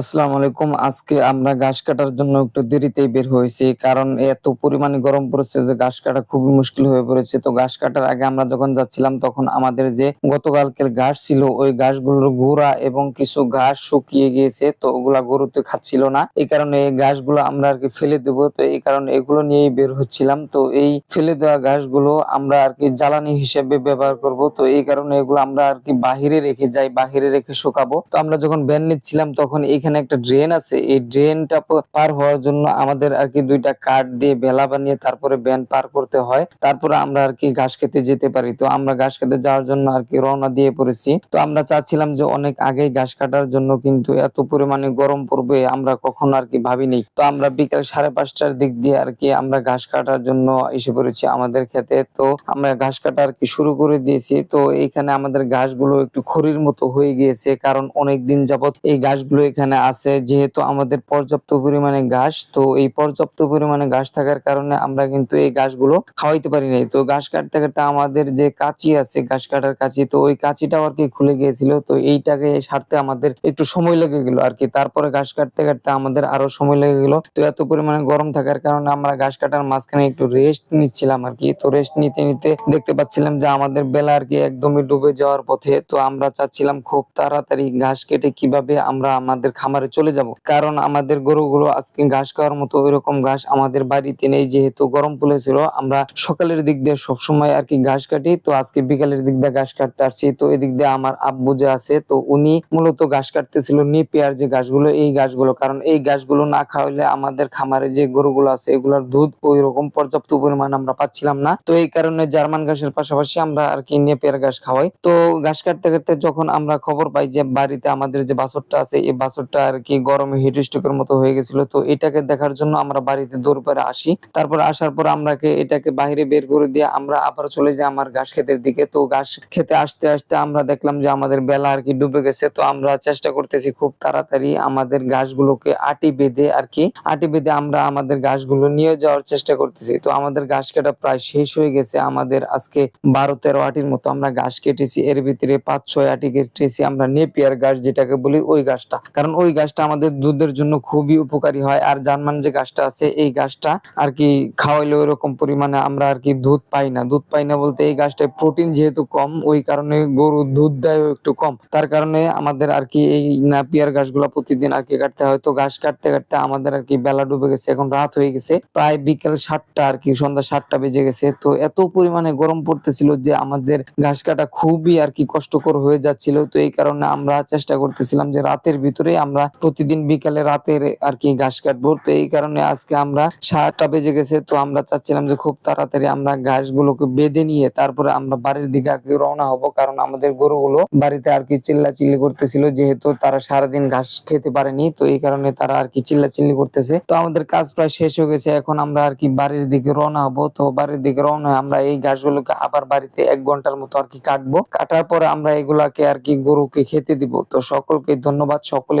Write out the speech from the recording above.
আসসালামু আলাইকুম। আজকে আমরা ঘাস কাটার জন্য একটু দেরিতেই বের হয়েছি, কারণ এত পরিমাণে গরম পড়েছে যে ঘাস কাটা খুবই মুশকিল হয়ে পড়েছে। তো ঘাস কাটার আগে আমরা যখন যাচ্ছিলাম, তখন আমাদের যে গতকালকের ঘাস ছিল, ওই ঘাসগুলোর গুঁড়া এবং কিছু ঘাস শুকিয়ে গিয়েছে, তো ওগুলা গরুতে খাচ্ছিল না। এই কারণে এই ঘাসগুলো আমরা আর কি ফেলে দেব। তো এই কারণে এগুলো নিয়েই বের হচ্ছিলাম। তো এই ফেলে দেওয়া ঘাসগুলো আমরা আর কি জ্বালানি হিসেবে ব্যবহার করব। তো এই কারণে এগুলো আমরা আর কি বাহিরে রেখে যাই, বাহিরে রেখে শুকাবো। তো আমরা যখন ভ্যান নিচ্ছিলাম, তখন এখানে একটা ড্রেন আছে। এই ড্রেনটা পার হওয়ার জন্য আমাদের আর কি দুইটা কাঠ দিয়ে ভেলা বানিয়ে তারপরে ভ্যান পার করতে হয়। তারপরে আমরা আর কি ঘাস খেতে যেতে পারি। তো আমরা ঘাস খেতে যাওয়ার জন্য আর কি রওনা দিয়ে পড়েছি। তো আমরা চাচ্ছিলাম যে অনেক আগেই ঘাস কাটার জন্য কিন্তু এত পরিমাণে গরম পড়বে আমরা কখনো আর কি ভাবিনি। তো আমরা বিকাল সাড়ে পাঁচটার দিক দিয়ে আর কি আমরা ঘাস কাটার জন্য এসে পড়েছি আমাদের খেতে। তো আমরা ঘাস কাটা আর কি শুরু করে দিয়েছি। তো এইখানে আমাদের ঘাসগুলো একটু খড়ির মতো হয়ে গিয়েছে। কারণ অনেক দিন যাবত এই ঘাসগুলো এখানে আছে, যেহেতু আমাদের পর্যাপ্ত পরিমাণে ঘাস, তো এই পর্যাপ্ত পরিমাণে ঘাস থাকার কারণে আমরা কিন্তু এই ঘাসগুলো খাওয়াইতে পারি নাই। তো ঘাস কাটতে কাটতে আমাদের যে কাঁচি আছে, ঘাস কাটার কাঁচি, তো ওই কাঁচিটাও আর কি খুলে গিয়েছিল, তো এইটাকে সারতে আমাদের একটু সময় লেগে গেল আর কি। তারপরে ঘাস কাটতে কাটতে আমাদের আরও সময় লেগে গেল। তো এত পরিমাণে গরম থাকার কারণে আমরা ঘাস কাটার মাঝখানে একটু রেস্ট নিচ্ছিলাম আর কি। তো রেস্ট নিতে নিতে দেখতে পাচ্ছিলাম যে আমাদের বেলা আর কি একদমই ডুবে যাওয়ার পথে, তো আমরা চাচ্ছিলাম খুব তাড়াতাড়ি ঘাস কেটে কীভাবে আমরা আমাদের খামারে চলে যাব। কারণ আমাদের গরুগুলো আজকে ঘাস খাওয়ার মতো ওইরকম ঘাস আমাদের বাড়িতে নেই। যেহেতু গরম পড়েছিল, আমরা সকালের দিক দিয়ে সবসময় আর কি ঘাস কাটি। তো আজকে বিকালের দিক দিয়ে ঘাস কাটতে আসছি। তো এদিক দিয়ে আমার আব্বু যে আছে, তো উনি মূলত ঘাস কাটতেছিল নিপিয়ার যে ঘাসগুলো, এই ঘাসগুলো। কারণ এই ঘাসগুলো না খাওয়াইলে আমাদের খামারে যে গরুগুলো আছে, এগুলোর দুধ ওই রকম পর্যাপ্ত পরিমাণ আমরা পাচ্ছিলাম না। তো এই কারণে জার্মান ঘাসের পাশাপাশি আমরা আর কি নেপিয়ার ঘাস খাওয়াই। তো ঘাস কাটতে কাটতে যখন আমরা খবর পাই যে বাড়িতে আমাদের যে বাছরটা আছে, এই বাছরটা আর কি গরমে হিট স্ট্রোকের মতো হয়ে গেছিল। তো এটাকে দেখার জন্য আমরা বাড়িতে দৌড় করে আসি। তারপর আসার পর আমরাকে এটাকে বাইরে বের করে দিয়ে আমরা আবার চলে যাই আমার ঘাস ক্ষেতের দিকে। তো ঘাস খেতে আসতে আসতে আমরা দেখলাম যে আমাদের বেলা আর কি ডুবে গেছে। তো আমরা চেষ্টা করতেছি খুব তাড়াতাড়ি আমাদের ঘাসগুলোকে আটি বেঁধে আর কি, আটি বেঁধে আমরা আমাদের ঘাসগুলো নিয়ে যাওয়ার চেষ্টা করতেছি। তো আমাদের ঘাস কাটা প্রায় শেষ হয়ে গেছে। আমাদের আজকে বারো তেরো আটির মতো আমরা ঘাস কেটেছি। এর ভিতরে পাঁচ ছয় আটি কেটেছি আমরা নেপিয়ার ঘাস যেটাকে বলি ওই ঘাসটা। কারণ ওই গাছটা আমাদের দুধের জন্য খুবই উপকারী হয়। আর জার্মান যে গাছটা আছে, এই গাছটা আর কি খাওয়াইলে ওই রকম পরিমাণে আমরা আর কি দুধ পাই না। দুধ পাই না বলতে এই গাছটায় প্রোটিন যেহেতু কম, ওই কারণে গরু দুধ দেয় একটু কম। তার কারণে আমাদের আর কি এই নাপিয়ার গাছগুলা প্রতিদিন আর কি কাটতে হয়। তো ঘাস কাটতে কাটতে আমাদের আর কি বেলা ডুবে গেছে, এখন রাত হয়ে গেছে। প্রায় বিকেল সাতটা আর কি, সন্ধ্যা সাতটা বেজে গেছে। তো এত পরিমাণে গরম পড়তেছিল যে আমাদের ঘাস কাটা খুবই আর কি কষ্টকর হয়ে যাচ্ছিল। তো এই কারণে আমরা চেষ্টা করতেছিলাম যে রাতের ভিতরে আমরা প্রতিদিন বিকালে রাতের আর কি ঘাস কাটবো। তো এই কারণে আজকে আমরা সাতটা বেজে গেছে। তো আমরা চাচ্ছিলাম যে খুব তাড়াতাড়ি আমরা ঘাসগুলোকে বেঁধে নিয়ে তারপরে আমরা বাড়ির দিকে রওনা হব। কারণ আমাদের গরুগুলো বাড়িতে আর কি চিল্লা চিল্লি করতেছিল। যেহেতু তারা সারাদিন ঘাস খেতে পারেনি, তো এই কারণে তারা আর কি চিল্লা চিল্লি করতেছে। তো আমাদের কাজ প্রায় শেষ হয়ে গেছে। এখন আমরা আর কি বাড়ির দিকে রওনা হব। তো বাড়ির দিকে রওনা আমরা এই ঘাসগুলোকে আবার বাড়িতে এক ঘণ্টার মতো আর কি কাটবো। কাটার পরে আমরা এগুলাকে আর কি গরুকে খেতে দিব। তো সকলকে ধন্যবাদ। সকলে